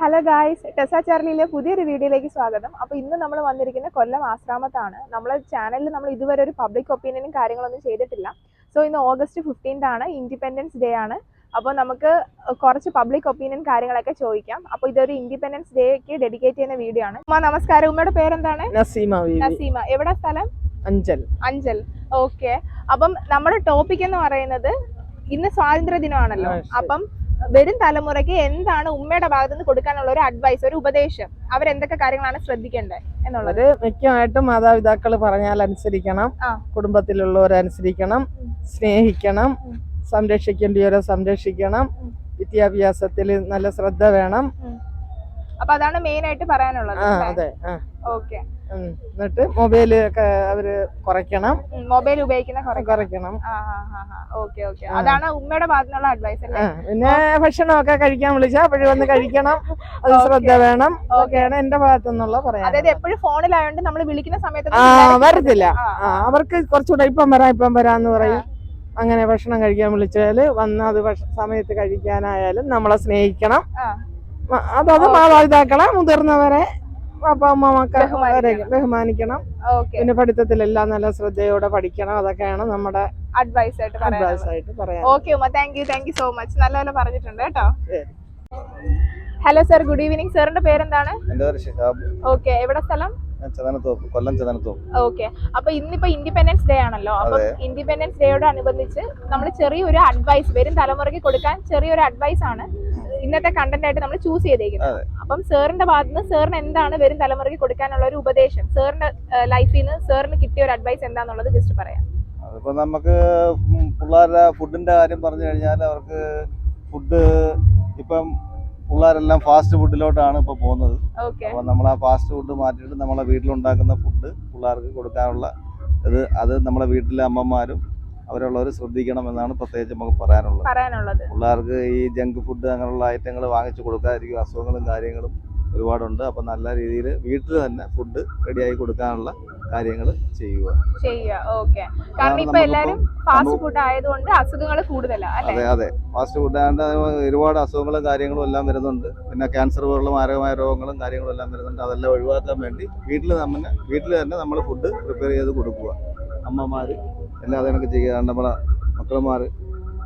Hello guys ടെസ ചാർലിയിലെ പുതിയൊരു വീഡിയോയിലേക്ക് സ്വാഗതം. അപ്പോൾ ഇന്ന് നമ്മൾ വന്നിരിക്കുന്ന കൊല്ലം ആശ്രാമത്താണ്. നമ്മളെ ചാനലിൽ നമ്മൾ ഇതുവരെ ഒരു പബ്ലിക് ഒപ്പീനിയനും കാര്യങ്ങളൊന്നും ചെയ്തിട്ടില്ല. സോ ഇന്ന് ഓഗസ്റ്റ് ഫിഫ്റ്റീൻത് ആണ് ഇൻഡിപെൻഡൻസ് ഡേ ആണ്. അപ്പോൾ നമുക്ക് കുറച്ച് പബ്ലിക് ഒപ്പീനിയൻ കാര്യങ്ങളൊക്കെ ചോദിക്കാം. അപ്പോൾ ഇതൊരു ഇൻഡിപെൻഡൻസ് ഡേക്ക് ഡെഡിക്കേറ്റ് ചെയ്യുന്ന വീഡിയോ ആണ്. ഉമ്മ നമസ്കാരം. ഉമ്മയുടെ പേരെന്താണ്? നസീമ നസീമ. എവിടെ സ്ഥലം? അഞ്ചൽ. അഞ്ചൽ. ഓക്കെ അപ്പം നമ്മുടെ ടോപ്പിക് എന്ന് പറയുന്നത് ഇന്ന് സ്വാതന്ത്ര്യ ദിനമാണല്ലോ അപ്പം വരും തലമുറയ്ക്ക് എന്താണ് ഉമ്മയുടെ ഭാഗത്ത് നിന്ന് കൊടുക്കാനുള്ള ഒരു അഡ്വൈസ് ഒരു ഉപദേശം? അവരെന്തൊക്കെ കാര്യങ്ങളാണ് ശ്രദ്ധിക്കേണ്ടത് എന്നുള്ളത്? മിക്കമായിട്ടും മാതാപിതാക്കൾ പറഞ്ഞാൽ അനുസരിക്കണം. കുടുംബത്തിലുള്ളവരനുസരിക്കണം സ്നേഹിക്കണം. സംരക്ഷിക്കേണ്ടിയവരെ സംരക്ഷിക്കണം. വിദ്യാഭ്യാസത്തിൽ നല്ല ശ്രദ്ധ വേണം. അപ്പൊ അതാണ് മെയിൻ ആയിട്ട് പറയാനുള്ളത് ഓക്കെ. എന്നിട്ട് മൊബൈൽ ഒക്കെ അവർ കുറയ്ക്കണം. മൊബൈൽ ഉപയോഗിക്കുന്ന കുറയ്ക്കണം. Okay okay. ആ. അതാണ് ഉമ്മയുടെ ഭാഗത്തുനിന്നുള്ള അഡ്വൈസ് അല്ലേ? പിന്നെ ഭക്ഷണമൊക്കെ കഴിക്കാൻ വിളിച്ചാൽ അപ്പോഴും വന്ന് കഴിക്കണം. അത് ശ്രദ്ധ വേണം. അതൊക്കെയാണ് എന്റെ ഭാഗത്തു നിന്നുള്ള പറയാം അതായത് എപ്പോഴും ഫോണിലായോണ്ട് നമ്മൾ വിളിക്കുന്ന സമയത്ത് ആ വരത്തില്ല. അവർക്ക് കുറച്ചുകൂടെ ഇപ്പം വരാം ഇപ്പം വരാന്ന് പറയും. അങ്ങനെ ഭക്ഷണം കഴിക്കാൻ വിളിച്ചാൽ വന്ന് അത് സമയത്ത് കഴിക്കാനായാലും നമ്മളെ സ്നേഹിക്കണം. അതത് മാതാപിതാക്കളെ മുതിർന്നവരെ ബഹുമാനിക്കണം. പിന്നെ പഠിത്തത്തിലെല്ലാം നല്ല ശ്രദ്ധയോടെ പഠിക്കണം. അതൊക്കെയാണ് നമ്മുടെ അഡ്വൈസ് ആയിട്ട് അഡ്വൈസ് ആയിട്ട് പറയാൻ ഓക്കെ ഉമ്മ. Thank you thank you so much നല്ല നല്ല പറഞ്ഞിട്ടുണ്ട് കേട്ടോ. ഹലോ സർ ഗുഡ് ഈവനിങ് സാറിന്റെ പേരെന്താണ്? ഓക്കെ എവിടെ സ്ഥലം? കൊല്ലം ചതനത്തോപ്പ് ഓക്കെ. അപ്പൊ ഇന്നിപ്പോ ഇൻഡിപെൻഡൻസ് ഡേ ആണല്ലോ. അപ്പൊ. ഇൻഡിപെൻഡൻസ് ഡേയോട് അനുബന്ധിച്ച് നമ്മൾ ചെറിയൊരു അഡ്വൈസ് വരും തലമുറയ്ക്ക് കൊടുക്കാൻ ചെറിയൊരു അഡ്വൈസ് ആണ്. ഇന്നത്തെ കണ്ടന്റ് ആയിട്ട് നമ്മൾ ചൂസ് ചെയ്തേക്കുന്നത്. അപ്പം സാറിന്റെ ഭാഗത്ത് നിന്ന് സാറിന് എന്താണ് വരും തലമുറയ്ക്ക് കൊടുക്കാനുള്ള ഒരു ഉപദേശം? സാറിന്റെ ലൈഫിൽ നിന്ന് സാറിന് കിട്ടിയ ഒരു അഡ്വൈസ് എന്താണെന്നുള്ളത് ജസ്റ്റ് പറയാം. അതിപ്പോൾ നമുക്ക് പിള്ളേരുടെ ഫുഡിന്റെ കാര്യം പറഞ്ഞു കഴിഞ്ഞാൽ അവർക്ക് ഫുഡ് ഇപ്പം പിള്ളേരെല്ലാം ഫാസ്റ്റ് ഫുഡിലോട്ടാണ് ഇപ്പോൾ പോകുന്നത്. അപ്പൊ അപ്പോൾ നമ്മൾ ആ ഫാസ്റ്റ് ഫുഡ് മാറ്റിയിട്ട് നമ്മളെ വീട്ടിലുണ്ടാക്കുന്ന ഫുഡ് പിള്ളേർക്ക് കൊടുക്കാനുള്ള ഇത് അത് നമ്മളെ വീട്ടിലെ അമ്മമാരും അവരുള്ളവർ ശ്രദ്ധിക്കണം എന്നാണ് പ്രത്യേകിച്ച് നമുക്ക് പറയാനുള്ളത്. പറയാനുള്ളത്. പിള്ളേർക്ക് ഈ ജങ്ക് ഫുഡ് അങ്ങനെയുള്ള ഐറ്റങ്ങൾ വാങ്ങിച്ചു കൊടുക്കാതിരിക്കും. അസുഖങ്ങളും കാര്യങ്ങളും ഒരുപാടുണ്ട്. അപ്പം നല്ല രീതിയിൽ വീട്ടിൽ തന്നെ ഫുഡ് റെഡിയായി കൊടുക്കാനുള്ള കാര്യങ്ങൾ ചെയ്യുക. ചെയ്യുക. ഓക്കെ. കാരണം ഇപ്പൊ എല്ലാരും ഫാസ്റ്റ് ഫുഡ് ആയതുകൊണ്ട് അസുഖങ്ങൾ അതെ അതെ. ഫാസ്റ്റ് ഫുഡ് ആയതുകൊണ്ട് ഒരുപാട് അസുഖങ്ങളും കാര്യങ്ങളും എല്ലാം വരുന്നുണ്ട്. പിന്നെ ക്യാൻസർ പോലുള്ള മാരകമായ രോഗങ്ങളും കാര്യങ്ങളും എല്ലാം വരുന്നുണ്ട്. അതെല്ലാം ഒഴിവാക്കാൻ വേണ്ടി വീട്ടിൽ തന്നെ വീട്ടിൽ തന്നെ നമ്മൾ ഫുഡ് പ്രിപ്പയർ ചെയ്ത് കൊടുക്കുക. അമ്മമാർ എല്ലാം അത് കണക്ക് ചെയ്യുക. നമ്മളെ മക്കളമാർ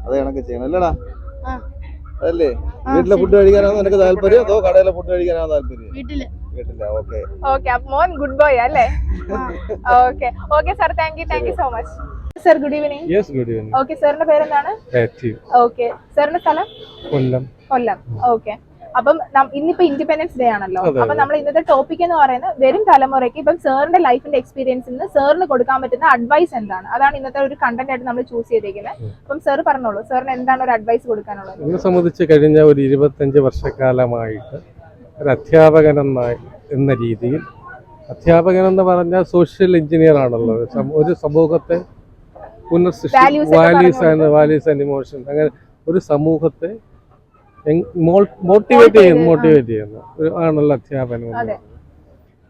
അത് കണക്ക് ചെയ്യണം. അല്ലടാ. ആ. അതല്ലേ? വീട്ടിലെ ഫുഡ് കഴിക്കാനാണോ നിനക്ക് താല്പര്യം? അതോ കടയിലെ ഫുഡ് കഴിക്കാനാണോ താല്പര്യം? വീട്ടിൽ. ഓക്കെ. ഓക്കെ മോൻ ഗുഡ് ബോയ് അല്ലേ? Okay. Okay sir thank you thank you so much sir good evening yes good evening okay സാറിന്റെ പേരെന്താണ്? ഓക്കെ. സാറിന്റെ സ്ഥലം? കൊല്ലം. കൊല്ലം. ഓക്കെ. അപ്പം ഇന്നിപ്പോ ഇൻഡിപെൻഡൻസ് ഡേ ആണല്ലോ. അപ്പൊ നമ്മൾ ഇന്നത്തെ ടോപ്പിക് എന്ന് പറയുന്നത് വരും തലമുറയ്ക്ക് ഇപ്പം സാറിന്റെ ലൈഫിന്റെ എക്സ്പീരിയൻസിൽ നിന്ന് സാറിന് കൊടുക്കാൻ പറ്റുന്ന അഡ്വൈസ് എന്താണ്? അതാണ് ഇന്നത്തെ ഒരു കണ്ടന്റ് ആയിട്ട് നമ്മൾ ചൂസ് ചെയ്തിരിക്കുന്നത് അപ്പം സാർ പറഞ്ഞോളൂ സാറിന് എന്താണ് ഒരു അഡ്വൈസ് കൊടുക്കാനുള്ളത്? എന്നെ സംബന്ധിച്ച് കഴിഞ്ഞ ഒരു ഇരുപത്തഞ്ച് വർഷക്കാലമായിട്ട് ഒരു അധ്യാപകൻ എന്ന എന്ന രീതിയിൽ അധ്യാപകൻ എന്ന് പറഞ്ഞാൽ സോഷ്യൽ എഞ്ചിനീയർ ആണല്ലോ. ഒരു സമൂഹത്തെ പുനർസൃഷ്ടി values and values and emotion അങ്ങനെ ഒരു സമൂഹത്തെ മോട്ടിവേറ്റ് ചെയ്യുന്നു മോട്ടിവേറ്റ് ചെയ്യുന്നു ആണല്ലോ അധ്യാപനം.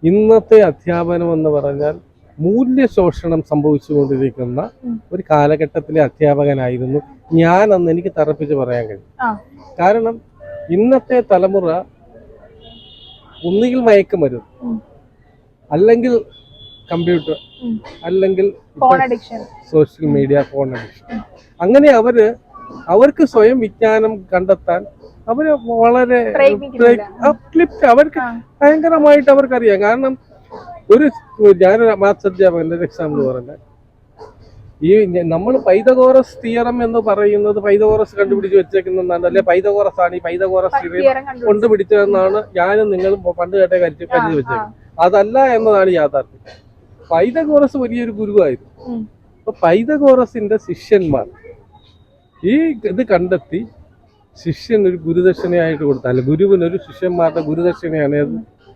ഇന്നത്തെ അധ്യാപനം എന്ന് പറഞ്ഞാൽ മൂല്യ ശോഷണം സംഭവിച്ചുകൊണ്ടിരിക്കുന്ന. ഒരു കാലഘട്ടത്തിലെ അധ്യാപകനായിരുന്നു ഞാൻ അന്ന് എനിക്ക് തറപ്പിച്ച് പറയാൻ കഴിയും. കാരണം ഇന്നത്തെ തലമുറ ഒന്നുകിൽ മയക്കുമരുന്ന് അല്ലെങ്കിൽ കമ്പ്യൂട്ടർ അല്ലെങ്കിൽ സോഷ്യൽ മീഡിയ ഫോൺ അഡിക്ഷൻ അങ്ങനെ അവർ അവർക്ക് സ്വയം വിജ്ഞാനം കണ്ടെത്താൻ അവർ വളരെ അവർക്ക് ഭയങ്കരമായിട്ട് അവർക്ക് അറിയാം ഭയങ്കരമായിട്ട് അവർക്കറിയാം. കാരണം ഒരു ഞാനൊരു മാത്സ് അധ്യാപകന്റെ ഒരു എക്സാമ്പിൾ പറഞ്ഞ. ഈ നമ്മൾ പൈതകോറസ് തിയറം എന്ന് പറയുന്നത് പൈതകോറസ് കണ്ടുപിടിച്ച് വെച്ചേക്കുന്നതാണ്. അല്ലെ പൈതകോറസ് ആണ് ഈ പൈതകോറസ് തിയറം തിയറം കണ്ടു കൊണ്ടുപിടിച്ചതെന്നാണ് ഞാനും നിങ്ങളും പണ്ട് കേട്ടേ കരുതി കരുതി വെച്ചേക്കുന്നത്. അതല്ല എന്നതാണ് യാഥാർത്ഥ്യം. പൈതകോറസ് വലിയൊരു ഗുരുവായിരുന്നു. അപ്പൊ പൈതകോറസിന്റെ ശിഷ്യന്മാർ ഈ ഇത് കണ്ടെത്തി ശിഷ്യൻ ഒരു ഗുരുദക്ഷിണയായിട്ട് കൊടുത്താൽ ഗുരുവിനൊരു ഗുരുവിന് ഒരു ശിഷ്യന്മാരുടെ ഗുരുദക്ഷിണയാണ്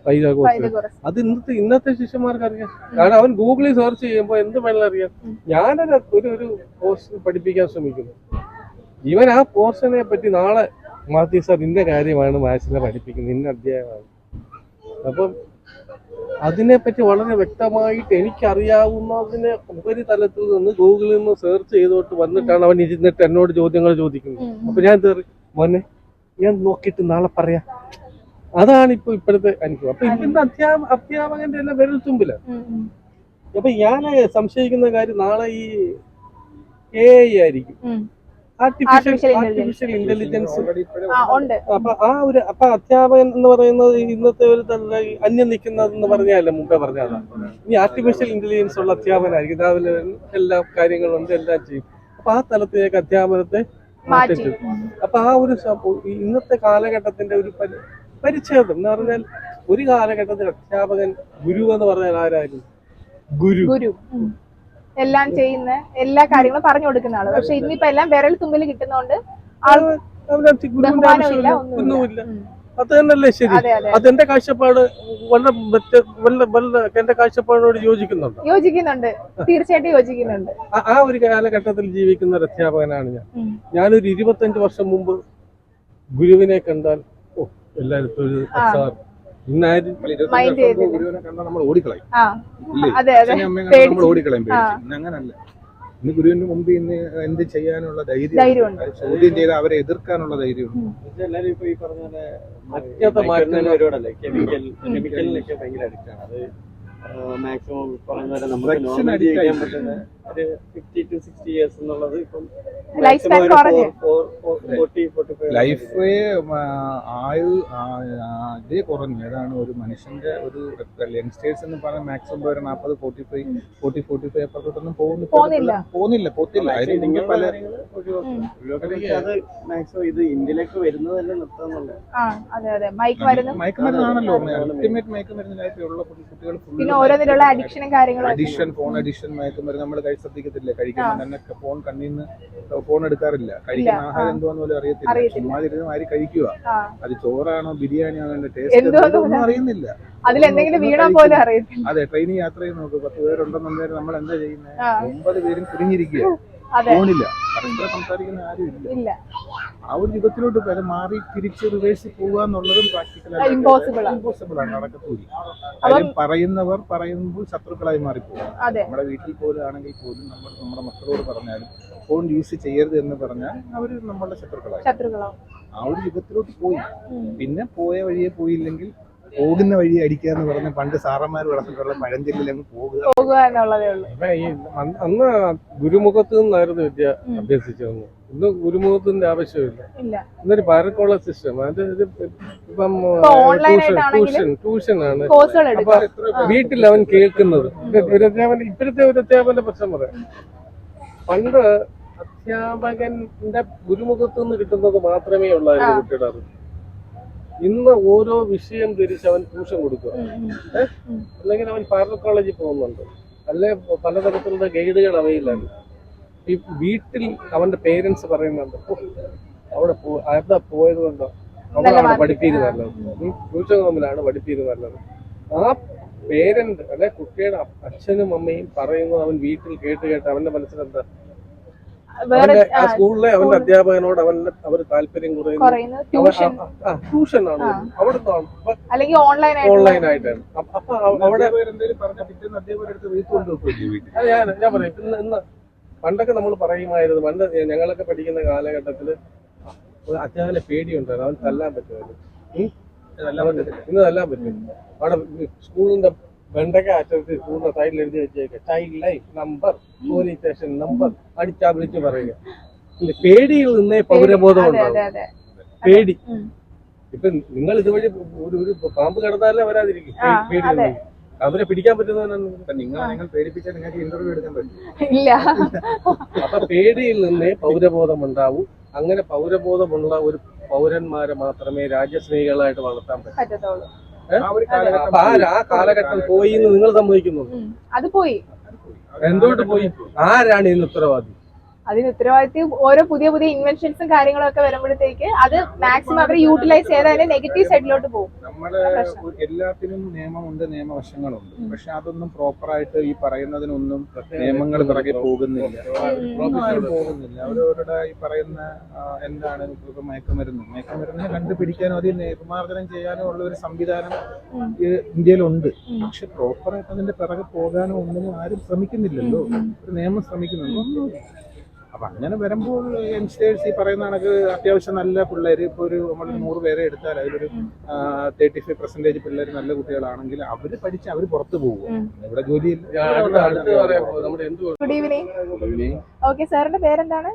പൈതകോറസ് അത് ഇന്നത്തെ ഇന്നത്തെ ശിഷ്യന്മാർക്ക് അറിയാം കാരണം അവൻ ഗൂഗിളിൽ സെർച്ച് ചെയ്യുമ്പോൾ എന്ത് വേണമെങ്കിലും അറിയാം. ഞാനൊരു ഒരു ഒരു പോർഷൻ പഠിപ്പിക്കാൻ ശ്രമിക്കുന്നു. ഇവൻ ആ പോർഷനെ പറ്റി നാളെ മാത്യു സാർ ഇന്ന കാര്യമാണ് മാത്സിനെ പഠിപ്പിക്കുന്നത് ഇന്ന അധ്യായമാണ്. അപ്പം അതിനെപ്പറ്റി വളരെ വ്യക്തമായിട്ട് എനിക്കറിയാവുന്നതിനെ ഉപരിതലത്തിൽ നിന്ന് ഗൂഗിളിൽ നിന്ന് സെർച്ച് ചെയ്തോട്ട് വന്നിട്ടാണ് അവൻ ഇരുന്നിട്ട് എന്നോട് ചോദ്യങ്ങൾ ചോദിക്കുന്നത്. അപ്പൊ ഞാൻ തീറി മോനെ ഞാൻ നോക്കിയിട്ട് നാളെ പറയാം. അതാണ് ഇപ്പൊ ഇപ്പോഴത്തെ അനുഭവം. അപ്പൊ ഇന്ന് അധ്യാപ അധ്യാപകന്റെ എല്ലാം വിരൽ തുമ്പിൽ. ഉം, ഉം. അപ്പൊ ഞാൻ സംശയിക്കുന്ന കാര്യം നാളെ ഈ എ ഐ ആയിരിക്കും. ആർട്ടിഫിഷ്യൽ ആർട്ടിഫിഷ്യൽ ഇന്റലിജൻസ് ഉണ്ട്. അപ്പൊ ആ ഒരു അപ്പൊ അധ്യാപകൻ എന്ന് പറയുന്നത് ഇന്നത്തെ ഒരു അന്യം നിൽക്കുന്നതെന്ന് പറഞ്ഞാലേ മുമ്പേ പറഞ്ഞതാണ്. ഇനി ആർട്ടിഫിഷ്യൽ ഇന്റലിജൻസ് ഉള്ള അധ്യാപകനായിരിക്കും. രാവിലെ എല്ലാ കാര്യങ്ങളും ഉണ്ട് എല്ലാം ചെയ്യും. അപ്പൊ ആ തലത്തിലേക്ക് അധ്യാപനത്തെ മാറ്റി. അപ്പൊ ആ ഒരു ഇന്നത്തെ കാലഘട്ടത്തിന്റെ ഒരു പരി- പരിച്ഛേദം എന്ന് പറഞ്ഞാൽ ഒരു കാലഘട്ടത്തിൽ അധ്യാപകൻ ഗുരു എന്ന് പറഞ്ഞാൽ ആരായിരുന്നു? ഗുരു. ഗുരു. എല്ലാം ചെയ്യുന്ന എല്ലാ കാര്യങ്ങളും പറഞ്ഞു കൊടുക്കുന്ന ആൾ. പക്ഷെ ഇന്നിപ്പോ എല്ലാം വിരൽ തുമ്പിൽ കിട്ടുന്നോണ്ട് ആൾ ഒന്നുമില്ല. അത് തന്നെയല്ലേ ശരി? അതെ അതെ അതെന്റെ കാഴ്ചപ്പാട് മറ്റ് എന്റെ കാഴ്ചപ്പാടിനോട് യോജിക്കുന്നുണ്ട്? യോജിക്കുന്നുണ്ട്. തീർച്ചയായിട്ടും യോജിക്കുന്നുണ്ട്. ആ- ഒരു കാലഘട്ടത്തിൽ ജീവിക്കുന്ന ഒരു അധ്യാപകനാണ് ഞാൻ. ഞാനൊരു ഇരുപത്തഞ്ച് വർഷം മുമ്പ് ഗുരുവിനെ കണ്ടാൽ ഓ എല്ലായിടത്തും ഒരു സാർ പേടിച്ച്. ഓടിക്കളയും അങ്ങനല്ല. ഇന്ന് ഗുരുവിന്റെ മുമ്പ് ഇന്ന് എന്ത് ചെയ്യാനുള്ള ധൈര്യം ചോദ്യം ചെയ്ത് അവരെ എതിർക്കാനുള്ള ധൈര്യമുണ്ട്. എല്ലാരും ഇപ്പൊ ഈ പറഞ്ഞ പോലെ അജ്ഞത കെമിക്കൽ കെമിക്കലിനൊക്കെ ഭയങ്കര അഡിക്റ്റ് അത് മാക്സിമം പോലെ നമുക്ക് ജീവിക്കാൻ പറ്റുന്ന ഒരു ഫിഫ്റ്റി ടു സിക്സ്റ്റി ഇയേഴ്സ് എന്നുള്ളത് ഇപ്പം ലൈഫ് സ്പാൻ കുറഞ്ഞു. ഫോർട്ടി ഫോർട്ടി ലൈഫ് ആയു. ഇതേ കുറഞ്ഞു. ഏതാണ് ഒരു മനുഷ്യന്റെ ഒരു യങ്സ്റ്റേഴ്സ് എന്ന് പറഞ്ഞാൽ മാക്സിമം ഒരു നാൽപ്പത് forty five forty forty five അപ്പുറത്തോട്ടൊന്നും പോകുന്നില്ല. പോകുന്നില്ല. പോകുന്നില്ല പോത്തില്ല. അതിന് പല അത് മാക്സിമം ഇത് ഇന്ത്യയിലേക്ക് വരുന്നത് തന്നെ നിർത്താന്നുള്ളത് മയക്കുമരുന്നാണല്ലോ അൾട്ടിമേറ്റ് മയക്കുമരുന്നിലായിട്ട് ഉള്ള കുട്ടികൾ അഡിക്ഷൻ ഫോൺ അഡിക്ഷൻ മയക്കുമരുന്ന് നമ്മൾ ശ്രദ്ധിക്കത്തില്ല. കഴിക്കുന്ന തന്നെ ഫോൺ കണ്ണിൽ നിന്ന് ഫോൺ എടുക്കാറില്ല. കഴിക്കുന്ന ആഹാരം എന്തോന്ന് പോലും അറിയത്തില്ല. ചുമ്മാതിരുന്ന് ആര് കഴിക്കുക അത് ചോറാണോ ബിരിയാണിയാണോ അതിന്റെ ടേസ്റ്റ് ഒന്നും അറിയുന്നില്ല. അതെ ട്രെയിനിൽ യാത്ര ചെയ്ത് നോക്ക് പത്ത് പേരുണ്ടെന്നുണ്ടെങ്കിൽ നമ്മൾ എന്താ ചെയ്യുന്നത്. ഒമ്പത് പേരും കുടുങ്ങിയിരിക്കുക ഫോണില്ല. പരസ്പരം സംസാരിക്കുന്ന ആരും ഇല്ല. ഇല്ല. ആ ഒരു യുഗത്തിലോട്ട് വരെ മാറി തിരിച്ച് റിവേഴ്സ് പോകുക എന്നുള്ളതും പ്രാക്ടിക്കൽ. ഇമ്പോസിബിൾ ആണ്. നടക്കത്തൂല്ല. കാര്യം പറയുന്നവർ പറയുമ്പോൾ ശത്രുക്കളായി മാറിപ്പോകും. അതെ. നമ്മുടെ വീട്ടിൽ പോലും ആണെങ്കിൽ പോലും നമ്മൾ നമ്മുടെ മക്കളോട് പറഞ്ഞാലും ഫോൺ യൂസ് ചെയ്യരുത് എന്ന് പറഞ്ഞാൽ അവർ നമ്മളുടെ ശത്രുക്കളായി. ആ ഒരു യുഗത്തിലോട്ട് പോയി. പിന്നെ പോയ വഴിയെ പോയില്ലെങ്കിൽ പോകുന്ന വഴി അടിക്കുക എന്ന് പറഞ്ഞ പണ്ട് സാറന്മാർ പറഞ്ഞിട്ടുള്ള പഴഞ്ചൊല്ലിൽ അങ്ങ് പോകുക. പോകുക എന്നുള്ളതേ ഉള്ളൂ. അപ്പൊ ഈ അന്ന് അന്ന് ഗുരുമുഖത്ത് നിന്നായിരുന്നു വിദ്യ അഭ്യസിച്ചതെന്ന്. ഇന്ന് ഗുരുമുഖത്തിന്റെ ആവശ്യമില്ല. ഇല്ല. ഇന്നൊരു പാരക്കോള സിസ്റ്റം അത് ഒരു ഇപ്പം ട്യൂഷൻ ട്യൂഷൻ ട്യൂഷൻ ആണ് അപ്പൊ വീട്ടിൽ അവൻ കേൾക്കുന്നത്. ഒരു അധ്യാപന ഇപ്പോഴത്തെ ഒരു അധ്യാപന പ്രശ്നം പറയാം. പണ്ട് അധ്യാപകന്റെ ഗുരുമുഖത്ത് നിന്ന് കിട്ടുന്നത് മാത്രമേ ഉള്ളായിരുന്നു. കുട്ടിയുടെ അറിവ്. ഇന്ന് ഓരോ വിഷയം തിരിച്ച് അവൻ ട്യൂഷൻ കൊടുക്കുക. അല്ലെങ്കിൽ അവൻ പാരൽ കോളേജിൽ പോകുന്നുണ്ട്. അല്ലെ പലതരത്തിലുള്ള ഗൈഡുകൾ അവയിലാണ് ഈ വീട്ടിൽ അവന്റെ പേരൻസ് പറയുന്നുണ്ട് "ഓ, അവിടെ അവിടെ പോയത് കൊണ്ടോ? mark പഠിപ്പീര് നല്ലത് ട്യൂഷൻ റൂമിലാണ് പഠിപ്പീര് നല്ലത് ആ പേരന്റ് അല്ലെ കുട്ടിയുടെ അച്ഛനും അമ്മയും പറയുന്നത് അവൻ വീട്ടിൽ കേട്ട് കേട്ട് അവന്റെ മനസ്സിലെന്താ? സ്കൂളിലെ അവന്റെ അധ്യാപകനോട് അവന്റെ അവർ താല്പര്യം ട്യൂഷൻ ആണ്. അവിടുന്ന് അല്ലെങ്കിൽ ഓൺലൈൻ ആയിട്ടാണ്. അപ്പൊ അവിടെ ഞാൻ ഞാൻ പറയും ഇന്ന് ഇന്ന് പണ്ടൊക്കെ നമ്മൾ പറയുമായിരുന്നു പണ്ട് ഞങ്ങളൊക്കെ പഠിക്കുന്ന കാലഘട്ടത്തിൽ അധ്യാപകനെ പേടിയുണ്ടായിരുന്നു. അവൻ തല്ലാൻ പറ്റുമായിരുന്നു? ഇന്ന് തല്ലാൻ പറ്റും അവിടെ സ്കൂളിന്റെ വെണ്ടക്ക അറ്റത്ത് സ്കൂളിന്റെ സൈഡിൽ എഴുതി വെച്ചേക്കുക child life number police station number അടിച്ചാ വിളിച്ച് പറയുക. പേടിയിൽ നിന്നേ പൗരബോധം ഉണ്ടാവും. പേടി. ഇപ്പൊ നിങ്ങൾ ഇതുവഴി ഒരു ഒരു പാമ്പ് കിടന്നാലേ വരാതിരിക്കും. പേടി. അവരെ പിടിക്കാൻ പറ്റുന്നവനാണ് നിങ്ങൾ. നിങ്ങൾ പേടിപ്പിച്ചാൽ നിങ്ങൾക്ക് ഇന്റർവ്യൂ എടുക്കാൻ പറ്റും. ഇല്ല. അപ്പൊ പേടിയിൽ നിന്നേ പൗരബോധം ഉണ്ടാവൂ. അങ്ങനെ പൗരബോധമുള്ള ഒരു പൗരന്മാരെ മാത്രമേ രാജ്യസ്നേഹികളായിട്ട് വളർത്താൻ പറ്റൂ. ആ കാലഘട്ടം പോയി എന്ന് നിങ്ങൾ സമ്മതിക്കുന്നുണ്ട്? അത് പോയി. എന്തുകൊണ്ട് പോയി? ആരാണ് ഇതിന് ഉത്തരവാദി? അതിന് ഉത്തരവാദിത്വം ഓരോ പുതിയ പുതിയ ഇൻവെൻഷൻസും കാര്യങ്ങളും ഒക്കെ വരുമ്പോഴത്തേക്ക് അത് മാക്സിമം അവർ യൂട്ടിലൈസ് ചെയ്ത് അതിന്റെ നെഗറ്റീവ് സൈഡിലോട്ട് പോകും. നമ്മൾ എല്ലാത്തിനും നിയമമുണ്ട് നിയമവശങ്ങളുണ്ട്. പക്ഷെ അതൊന്നും പ്രോപ്പർ ആയിട്ട് ഈ പറയുന്നതിനൊന്നും നിയമങ്ങൾ പിറകെ പോകുന്നില്ല. പോകുന്നില്ല. അവരവരുടെ ഈ പറയുന്ന എന്താണ് ഇപ്പൊ മയക്കുമരുന്ന്? മയക്കുമരുന്നിനെ കണ്ടുപിടിക്കാനോ അതിൽ നിർമാർജനം ചെയ്യാനോ ഉള്ള ഒരു സംവിധാനം ഈ ഇന്ത്യയിലുണ്ട്. പക്ഷെ പ്രോപ്പറായിട്ട് അതിന്റെ പിറകെ പോകാനോ ഒന്നിനും ആരും ശ്രമിക്കുന്നില്ലല്ലോ. ഒരു നിയമം ശ്രമിക്കുന്നുണ്ടോ. അപ്പൊ അങ്ങനെ വരുമ്പോൾ യങ്സ്റ്റേഴ്സ് ഈ പറയുന്ന കണക്ക് അത്യാവശ്യം നല്ല പിള്ളേർ ഇപ്പൊ ഒരു നമ്മൾ നൂറ് പേരെ എടുത്താൽ അതിലൊരു തേർട്ടി ഫൈവ് പെർസെന്റേജ് പിള്ളേർ നല്ല കുട്ടികളാണെങ്കിൽ അവർ പഠിച്ച് അവർ പുറത്തു പോകും. ഇവിടെ ജോലി ഗുഡ് ഈവനിങ് ഓക്കെ സാറിന്റെ പേരെന്താണ്?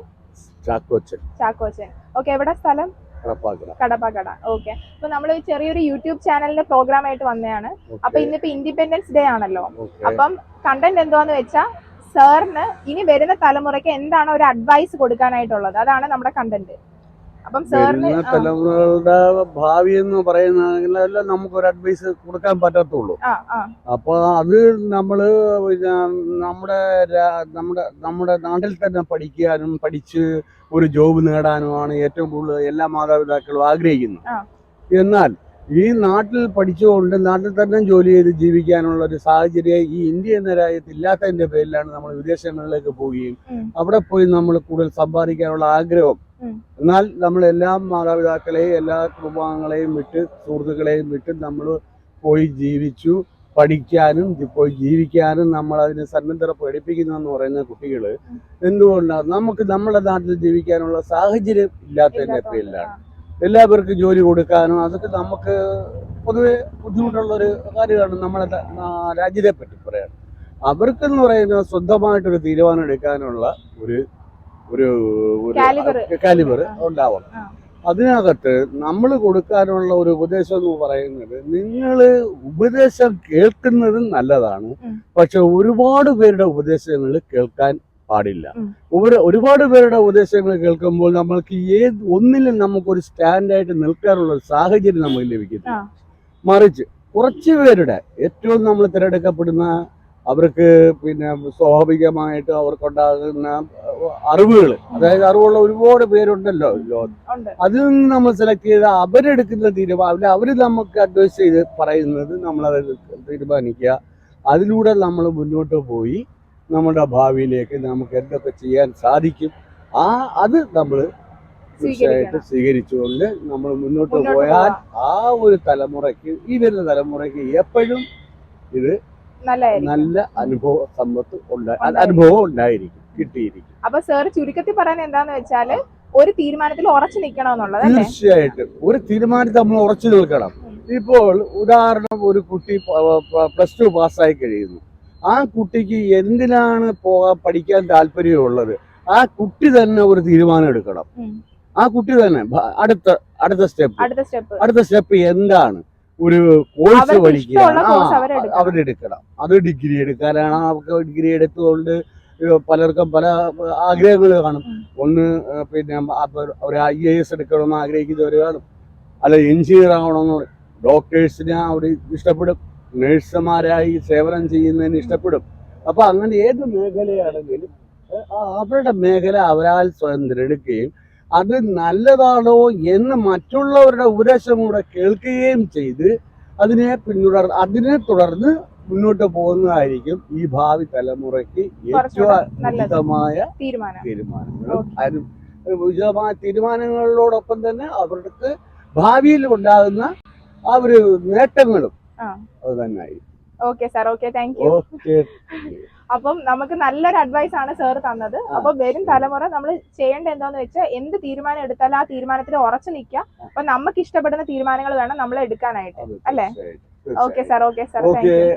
ചാക്കോച്ചൻ. ചാക്കോച്ചൻ. ഓക്കെ എവിടെ സ്ഥലം? കടപ്പാക്കട ഓക്കെ അപ്പൊ നമ്മൾ ചെറിയൊരു യൂട്യൂബ് ചാനലിന്റെ പ്രോഗ്രാം ആയിട്ട് വന്നതാണ്. അപ്പൊ ഇന്നിപ്പോ ഇൻഡിപെൻഡൻസ് ഡേ ആണല്ലോ. അപ്പം കണ്ടന്റ് എന്തുവാന്ന് വെച്ചാൽ സാറിന് ഇനി വരുന്ന തലമുറയ്ക്ക് എന്താണ് ഒരു അഡ്വൈസ് കൊടുക്കാനായിട്ടുള്ളത്? അതാണ് നമ്മുടെ കണ്ടന്റ് അപ്പം സാറിന് തലമുറകളുടെ ഭാവി എന്ന് പറയുന്നതെങ്കിൽ നമുക്ക് ഒരു അഡ്വൈസ് കൊടുക്കാൻ പറ്റത്തുള്ളൂ. അപ്പോൾ അത് നമ്മൾ നമ്മുടെ നമ്മുടെ നമ്മുടെ നാട്ടിൽ തന്നെ പഠിക്കാനും പഠിച്ച് ഒരു ജോബ് നേടാനുമാണ് ഏറ്റവും കൂടുതൽ എല്ലാ മാതാപിതാക്കളും ആഗ്രഹിക്കുന്നത്. എന്നാൽ ഈ നാട്ടിൽ പഠിച്ചുകൊണ്ട് നാട്ടിൽ തന്നെ ജോലി ചെയ്ത് ജീവിക്കാനുള്ള ഒരു സാഹചര്യം ഈ ഇന്ത്യ എന്ന രാജ്യത്ത് ഇല്ലാത്തതിന്റെ പേരിലാണ് നമ്മൾ വിദേശങ്ങളിലേക്ക് പോവുകയും. അവിടെ പോയി നമ്മൾ കൂടുതൽ സമ്പാദിക്കാനുള്ള ആഗ്രഹം. എന്നാൽ നമ്മൾ എല്ലാ മാതാപിതാക്കളെയും എല്ലാ കുടുംബാംഗങ്ങളെയും വിട്ട് സുഹൃത്തുക്കളെയും വിട്ട് നമ്മൾ പോയി ജീവിച്ചു പഠിക്കാനും പോയി ജീവിക്കാനും നമ്മൾ അതിനെ സന്നദ്ധത പഠിപ്പിക്കുന്നു എന്ന് പറയുന്ന കുട്ടികൾ എന്തുകൊണ്ടാണ് നമുക്ക് നമ്മുടെ നാട്ടിൽ ജീവിക്കാനുള്ള സാഹചര്യം ഇല്ലാത്തതിന്റെ പേരിലാണ്. എല്ലാവർക്കും ജോലി കൊടുക്കാനും അതൊക്കെ നമുക്ക് പൊതുവെ ബുദ്ധിമുട്ടുള്ള ഒരു കാര്യമാണ് നമ്മുടെ രാജ്യത്തെ പറ്റി പറയാൻ അവർക്കെന്ന് പറയുന്ന സ്വന്തമായിട്ടൊരു തീരുമാനം എടുക്കാനുള്ള ഒരു ഒരു Caliber. കാലിബർ ഉണ്ടാവണം. അതിനകത്ത് നമ്മൾ കൊടുക്കാനുള്ള ഒരു ഉപദേശം എന്ന് പറയുന്നത് നിങ്ങൾ ഉപദേശം കേൾക്കുന്നത് നല്ലതാണ്. പക്ഷെ ഒരുപാട് പേരുടെ ഉപദേശങ്ങൾ കേൾക്കാൻ പാടില്ല. ഒരു ഒരുപാട് പേരുടെ ഉപദേശങ്ങൾ കേൾക്കുമ്പോൾ നമ്മൾക്ക് ഏത് ഒന്നിലും നമുക്കൊരു സ്റ്റാൻഡായിട്ട് നിൽക്കാനുള്ള ഒരു സാഹചര്യം നമുക്ക് ലഭിക്കുന്നു മറിച്ച് കുറച്ച് പേരുടെ ഏറ്റവും നമ്മൾ തിരഞ്ഞെടുക്കപ്പെടുന്ന അവർക്ക് പിന്നെ സ്വാഭാവികമായിട്ട് അവർക്കുണ്ടാകുന്ന അറിവുകൾ അതായത് അറിവുള്ള ഒരുപാട് പേരുണ്ടല്ലോ ലോകത്ത്. അതിൽ നിന്ന് നമ്മൾ സെലക്ട് ചെയ്ത് അവരെടുക്കുന്ന തീരുമാനം അവർ നമുക്ക് അഡ്വൈസ് ചെയ്ത് പറയുന്നത് നമ്മളത് തീരുമാനിക്കുക. അതിലൂടെ നമ്മൾ മുന്നോട്ട് പോയി നമ്മുടെ ഭാവിയിലേക്ക് നമുക്ക് എന്തൊക്കെ ചെയ്യാൻ സാധിക്കും ആ അത് നമ്മൾ തീർച്ചയായിട്ട് സ്വീകരിച്ചുകൊണ്ട് നമ്മൾ മുന്നോട്ട് പോയാൽ ആ ഒരു തലമുറയ്ക്ക് ഈ വരുന്ന തലമുറയ്ക്ക് എപ്പോഴും ഇത് നല്ല അനുഭവ സമ്പത്ത് അനുഭവം ഉണ്ടായിരിക്കും കിട്ടിയിരിക്കും. അപ്പൊ സർ ചുരുക്കത്തിൽ പറയാൻ എന്താന്ന് വെച്ചാൽ ഒരു തീരുമാനത്തിൽ ഉറച്ചു നിൽക്കണമെന്നുള്ളത് തീർച്ചയായിട്ടും. ഒരു തീരുമാനത്തിൽ നമ്മൾ ഉറച്ചു നിൽക്കണം. ഇപ്പോൾ ഉദാഹരണം ഒരു കുട്ടി പ്ലസ് ടു പാസ്സായി കഴിയുന്നു. ആ കുട്ടിക്ക് എന്തിനാണ് പോകാൻ പഠിക്കാൻ താല്പര്യമുള്ളത്? ആ കുട്ടി തന്നെ ഒരു തീരുമാനം എടുക്കണം. ആ കുട്ടി തന്നെ അടുത്ത അടുത്ത സ്റ്റെപ്പ്. അടുത്ത സ്റ്റെപ്പ്. എന്താണ്? ഒരു കോഴ്സ് പഠിക്കുക. അവരെടുക്കണം. അത് ഡിഗ്രി എടുക്കാനാണ് അവർക്ക് ഡിഗ്രി എടുത്തുകൊണ്ട് പലർക്കും പല ആഗ്രഹങ്ങൾ കാണും. ഒന്ന് പിന്നെ ഒരു ഐ എ എസ് എടുക്കണമെന്ന് ആഗ്രഹിക്കുന്നവർ കാണും. അല്ല എഞ്ചിനീയർ ആവണമെന്ന് ഡോക്ടേഴ്സിനെ അവർ ഇഷ്ടപ്പെടും. നഴ്സുമാരായി സേവനം ചെയ്യുന്നതിന് ഇഷ്ടപ്പെടും അപ്പൊ അങ്ങനെ ഏത് മേഖലയാണെങ്കിലും അവരുടെ മേഖല അവരാൽ സ്വയം തിരഞ്ഞെടുക്കുകയും അത് നല്ലതാണോ എന്ന് മറ്റുള്ളവരുടെ ഉപദേശം കൂടെ കേൾക്കുകയും ചെയ്ത് അതിനെ പിന്തുടർ അതിനെ തുടർന്ന് മുന്നോട്ട് പോകുന്നതായിരിക്കും ഈ ഭാവി തലമുറയ്ക്ക് ഏറ്റവും. ഉചിതമായ തീരുമാനം തീരുമാനങ്ങളും അതിന് ഉചിതമായ തീരുമാനങ്ങളോടൊപ്പം തന്നെ അവർക്ക് ഭാവിയിൽ ഉണ്ടാകുന്ന ആ ഒരു നേട്ടങ്ങളും. അത് തന്നെയായി okay sir okay thank you okay അപ്പം നമുക്ക് നല്ലൊരു അഡ്വൈസ് ആണ് സാർ തന്നത്. അപ്പൊ വരും തലമുറ നമ്മൾ ചെയ്യേണ്ട എന്താന്ന് വെച്ചാൽ എന്ത് തീരുമാനം എടുത്താലും ആ തീരുമാനത്തിൽ ഉറച്ചു നിൽക്കുക. അപ്പൊ നമുക്ക് ഇഷ്ടപ്പെടുന്ന തീരുമാനങ്ങൾ വേണം നമ്മൾ എടുക്കാനായിട്ട്. അല്ലേ? Okay sir okay sir thank you